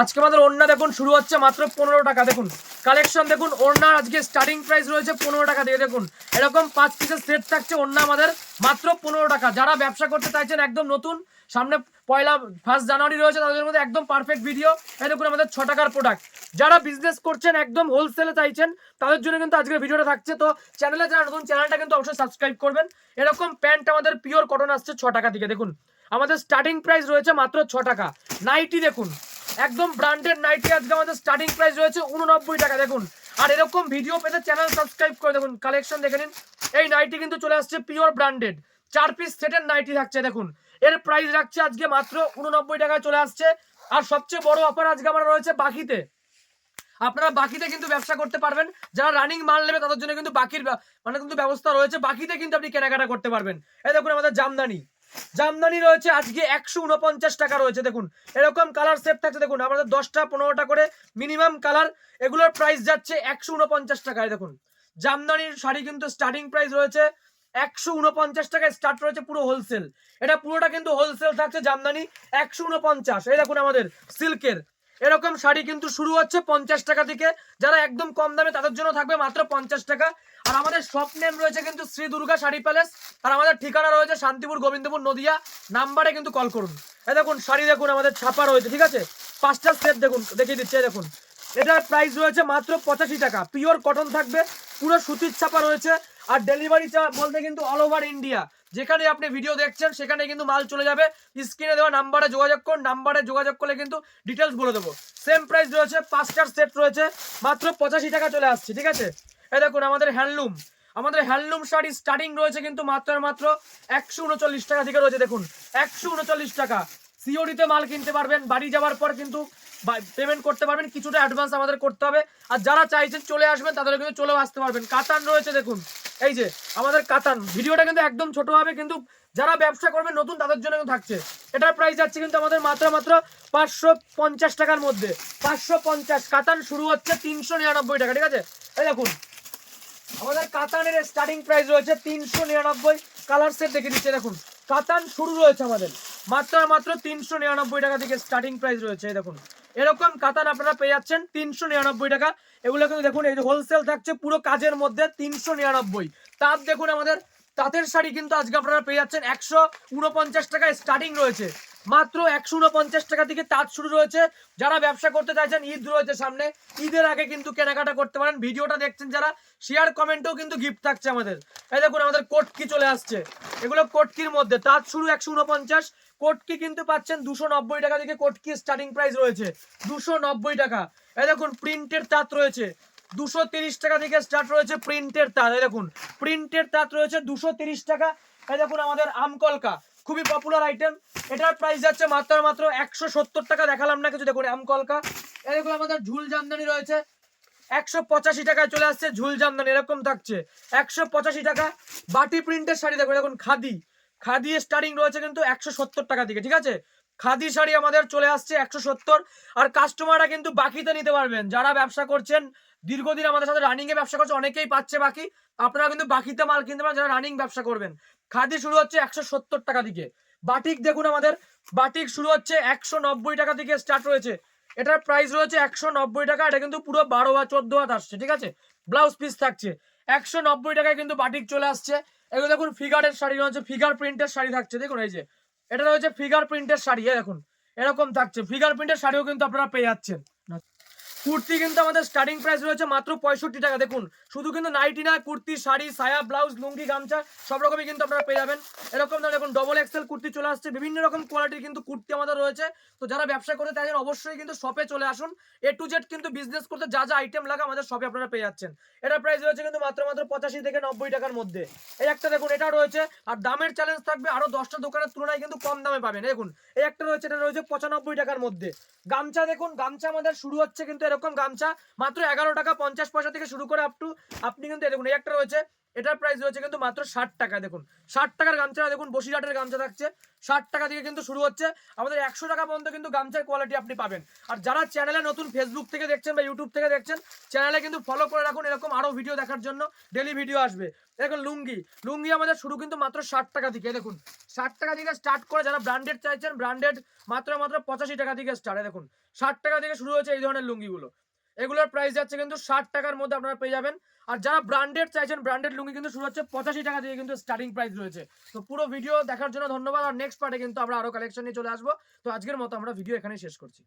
আজকে আমাদের ওড়না দেখুন, শুরু হচ্ছে মাত্র পনেরো টাকা, দেখুন। কালেকশন দেখুন, ওড়নার আজকে স্টার্টিং প্রাইস রয়েছে পনেরো টাকা দিয়ে, দেখুন। এরকম পাঁচ পিসের সেট থাকছে ওড়না আমাদের মাত্র পনেরো টাকা। যারা ব্যবসা করতে চাইছেন একদম নতুন, সামনে পয়লা ফার্স্ট জানুয়ারি রয়েছে, তাদের মধ্যে একদম পারফেক্ট ভিডিও এই দেখুন আমাদের ছ টাকার প্রোডাক্ট যারা বিজনেস করছেন একদম হোলসেলে চাইছেন, তাদের জন্য কিন্তু আজকের ভিডিওটা থাকছে। তো চ্যানেলে যারা নতুন চ্যানেলটা কিন্তু অবশ্যই সাবস্ক্রাইব করবেন। এরকম প্যান্ট আমাদের পিওর কটন আসছে ছ টাকা থেকে দেখুন। আমাদের স্টার্টিং প্রাইস রয়েছে মাত্র ছ টাকা। নাইটি দেখুন। একদম ব্র্যান্ডেড নাইটি আজকে আমাদের স্টার্টিং প্রাইস রয়েছে উননব্বই টাকা, দেখুন। আর এরকম ভিডিও পেতে চ্যানেল সাবস্ক্রাইব করে দেখুন কালেকশন দেখে নিন। এই নাইটি কিন্তু চলে আসছে পিওর ব্র্যান্ডেড চার পিস সেটের নাইটি থাকছে, দেখুন। এর প্রাইস রাখছে আজকে মাত্র উননব্বই টাকায় চলে আসছে। আর সবচেয়ে বড় অফার আজকে আমার রয়েছে বাকিতে। আপনারা বাকিতে কিন্তু ব্যবসা করতে পারবেন। যারা রানিং মাল নেবে, তাদের জন্য কিন্তু বাকির মানে কিন্তু ব্যবস্থা রয়েছে। বাকিতে কিন্তু আপনি কেনাকাটা করতে পারবেন। এই দেখুন আমাদের জামদানি। জামদানি রয়েছে, আজকে একশো উনপঞ্চাশ টাকা রয়েছে, দেখুন। এরকম কালার সেট থাকছে, দেখুন, আমাদের দশটা পনেরোটা করে মিনিমাম কালার এগুলোর প্রাইস যাচ্ছে একশো উনপঞ্চাশ টাকায়, দেখুন। জামদানির শাড়ি কিন্তু স্টার্টিং প্রাইস রয়েছে একশো উনপঞ্চাশ টাকায় স্টার্ট রয়েছে পুরো হোলসেল এটা পুরোটা কিন্তু হোলসেল থাকছে, জামদানি একশো উনপঞ্চাশ। এই দেখুন আমাদের সিল্কের এরকম শাড়ি কিন্তু শুরু হচ্ছে পঞ্চাশ টাকা থেকে। যারা একদম কম দামে, তাদের জন্য থাকবে মাত্র পঞ্চাশ টাকা। আর আমাদের শপ নেম রয়েছে কিন্তু শ্রী দুর্গা শাড়ি প্যালেস আর আমাদের ঠিকানা রয়েছে শান্তিপুর গোবিন্দপুর নদিয়া। নাম্বারে কিন্তু কল করুন। এই দেখুন, শাড়ি দেখুন, আমাদের ছাপা রয়েছে, ঠিক আছে? পাঁচটা সেট দেখুন, দেখিয়ে দিচ্ছে দেখুন। এটার প্রাইস রয়েছে মাত্র পঁচাশি টাকা। পিওর কটন থাকবে, পুরো সুতির ছাপা রয়েছে। আর ডেলিভারি চার্জ বলতে কিন্তু অল ওভার ইন্ডিয়া যেখানে আপনি ভিডিও দেখছেন, সেখানে কিন্তু মাল চলে যাবে। স্ক্রিনে দেওয়া নাম্বারে যোগাযোগ করুন নাম্বারে যোগাযোগ করলে কিন্তু ডিটেলস বলে দেবো। সেম প্রাইস রয়েছে পাঁচটার সেট রয়েছে, মাত্র পঁচাশি টাকা চলে আসছে, ঠিক আছে? এ দেখুন, আমাদের হ্যান্ডলুম আমাদের হ্যান্ডলুম শাড়ি স্টার্টিং রয়েছে কিন্তু মাত্র মাত্র একশো উনচল্লিশ টাকা থেকে রয়েছে, দেখুন। একশো উনচল্লিশ টাকা। সিওডিতে মাল কিনতে পারবেন, বাড়ি যাওয়ার পর কিন্তু পেমেন্ট করতে পারবেন, কিছুটা অ্যাডভান্স আমাদের করতে হবে। আর যারা চাইছেন চলে আসবেন তাদের কিন্তু চলেও আসতে পারবেন। কাতান রয়েছে, দেখুন। এই যে, আমাদের কাতান। ভিডিওটা কিন্তু একদম ছোট হবে, কিন্তু যারা ব্যবসা করবে নতুন, তাদের জন্য থাকছে। এটার প্রাইস যাচ্ছে কিন্তু আমাদের মাত্র মাত্র পাঁচশো পঞ্চাশ টাকার মধ্যে। পাঁচশো পঞ্চাশ। কাতান শুরু হচ্ছে তিনশো নিরানব্বই টাকা, ঠিক আছে? এই দেখুন, আমাদের কাতানের স্টার্টিং প্রাইস রয়েছে তিনশো নিরানব্বই। কালার সেট দেখে দিচ্ছে, দেখুন। কাতান শুরু রয়েছে আমাদের, মাত্র মাত্র তিনশো নিরানব্বই টাকা থেকে স্টার্টিং প্রাইস রয়েছে দেখুন। এরকম কাতান আপনারা পেয়ে যাচ্ছেন তিনশো নিরানব্বই টাকা। এগুলো কিন্তু দেখুন, এই যে হোলসেল থাকছে পুরো কাজের মধ্যে তিনশো নিরানব্বই। তার দেখুন আমাদের, তাঁতের শাড়ি কিন্তু আজকে আপনারা পেয়ে যাচ্ছেন একশো উনপঞ্চাশ টাকায় স্টার্টিং রয়েছে। মাত্র একশো উনপঞ্চাশ টাকা থেকে তাঁত শুরু রয়েছে। যারা ব্যবসা করতে চাইছেন, ঈদ রয়েছে সামনে, ঈদের আগে কিন্তু কেনাকাটা করতে পারেন। ভিডিওটা দেখছেন যারা শেয়ার কমেন্টেও কিন্তু গিফট থাকছে আমাদের। এই দেখুন, আমাদের কোটকি চলে আসছে। এগুলো কোটকির মধ্যে, তাঁত শুরু একশো উনপঞ্চাশ কোটকি কিন্তু পাচ্ছেন দুশো নব্বই টাকা থেকে কোটকি স্টার্টিং প্রাইস রয়েছে। দুশো নব্বই টাকা। এই দেখুন প্রিন্টের তাঁত রয়েছে। দুশো তিরিশ টাকা থেকে স্টার্ট রয়েছে প্রিন্টের তাঁত। এই দেখুন প্রিন্টের তাঁত রয়েছে দুশো তিরিশ টাকা। এই দেখুন আমাদের আমকলকা। খুবই পপুলার আইটেম এটার প্রাইস যাচ্ছে মাত্র মাত্র একশো সত্তর টাকা। দেখালাম না কিছু। দেখুন, আমকলকা। এই দেখুন, আমাদের ঝুল জামদানি রয়েছে। একশো পঁচাশি টাকায় চলে আসছে ঝুল জামদানি। এরকম থাকছে। একশো পঁচাশি টাকা। বাটি প্রিন্টের শাড়ি। দেখুন দেখুন, খাদি। খাদি স্টার্টিং রয়েছে কিন্তু একশো সত্তর টাকা থেকে, ঠিক আছে? খাদি শাড়ি আমাদের চলে আসছে একশো সত্তর, আর কাস্টমাররা কিন্তু বাকিতে নিতে পারবেন। যারা ব্যবসা করছেন, দীর্ঘদিন আমাদের সাথে রানিং এ ব্যবসা করছে, অনেকেই পাচ্ছে বাকি, আপনারা কিন্তু বাকিতে মাল কিনতে পারেন যারা রানিং ব্যবসা করবেন। খাদি শুরু হচ্ছে একশো সত্তর টাকা থেকে বাটিক দেখুন আমাদের, বাটিক শুরু হচ্ছে একশো নব্বই টাকা থেকে স্টার্ট রয়েছে। এটার প্রাইস রয়েছে একশো নব্বই টাকা, এটা কিন্তু পুরো বারো বা চোদ্দ হাত আসছে, ঠিক আছে? ব্লাউজ পিস থাকছে। একশো নব্বই টাকায় কিন্তু বাটিক চলে আসছে। এগুলো দেখুন ফিগারের শাড়ি রয়েছে ফিগার প্রিন্টের শাড়ি থাকছে, দেখুন এই যে। এটা রয়েছে ফিগার প্রিন্টের শাড়ি দেখুন, এরকম থাকছে। ফিগার প্রিন্টের শাড়িও কিন্তু আপনারা পেয়ে যাচ্ছেন। কুর্তি কিন্তু আমাদের স্টার্টিং প্রাইস রয়েছে মাত্র পঁয়ষট্টি টাকা, দেখুন শুধু কিন্তু নাইটি না, কুর্তি, শাড়ি, সায়া, ব্লাউজ, লুঙ্গি, গামছা, সব রকমই কিন্তু আপনারা পেয়ে যাবেন। এরকম ধরনের দেখুন ডবল এক্সেল কুর্তি চলে আসছে। বিভিন্ন রকম কোয়ালিটির কিন্তু কুর্তি আমাদের রয়েছে। তো যারা ব্যবসা করে চাইছেন অবশ্যই কিন্তু শপে চলে আসুন। এ টু জেড কিন্তু বিজনেস করতে যা যা আইটেম লাগে আমাদের শপে আপনারা পেয়ে যাচ্ছেন। এটার প্রাইস রয়েছে কিন্তু মাত্র মাত্র পঁচাশি থেকে নব্বই টাকার মধ্যে। এই একটা দেখুন, এটা রয়েছে। আর দামের চ্যালেঞ্জ থাকবে আরও দশটা দোকানের তুলনায় কিন্তু কম দামে পাবেন। দেখুন, এই একটা রয়েছে, এটা রয়েছে পঁচানব্বই টাকার মধ্যে। গামছা দেখুন, গামছা আমাদের শুরু হচ্ছে কিন্তু এরকম গামছা। মাত্র এগারো টাকা পঞ্চাশ পয়সা থেকে শুরু করে আপ টু আপনি কিন্তু দেখুন, এই একটা রয়েছে, এটার প্রাইস রয়েছে কিন্তু মাত্র ষাট টাকা দেখুন। ষাট টাকার গামছা, দেখুন, বসিরহাটের গামছা থাকছে। ষাট টাকা থেকে কিন্তু শুরু হচ্ছে। আমাদের একশো টাকা পর্যন্ত কিন্তু গামছার কোয়ালিটি আপনি পাবেন। আর যারা চ্যানেলে নতুন ফেসবুক থেকে দেখছেন বা ইউটিউব থেকে দেখছেন চ্যানেলে কিন্তু ফলো করে রাখুন এরকম আরও ভিডিও দেখার জন্য। ডেলি ভিডিও আসবে। দেখুন, লুঙ্গি। লুঙ্গি আমাদের শুরু কিন্তু মাত্র ষাট টাকা থেকে দেখুন। ষাট টাকা থেকে স্টার্ট করে যারা ব্র্যান্ডেড চাইছেন ব্র্যান্ডেড মাত্র মাত্র পঁচাশি টাকা থেকে স্টার্ট দেখুন। ষাট টাকা থেকে শুরু হয়েছে এই ধরনের লুঙ্গিগুলো। এগুলোর প্রাইস যাচ্ছে কিন্তু ষাট টাকার মধ্যে আপনারা পেয়ে যাবেন। আর যারা ব্র্যান্ডেড চাইছেন ব্র্যান্ডেড লুঙ্গি কিন্তু শুরু হচ্ছে পঁচাশি টাকা দিয়ে কিন্তু স্টার্টিং প্রাইস রয়েছে। তো পুরো ভিডিও দেখার জন্য ধন্যবাদ। আর নেক্সট পার্টে কিন্তু আমরা আরও কালেকশন নিয়ে চলে আসব। তো আজকের মতো আমরা ভিডিও এখানে শেষ করছি।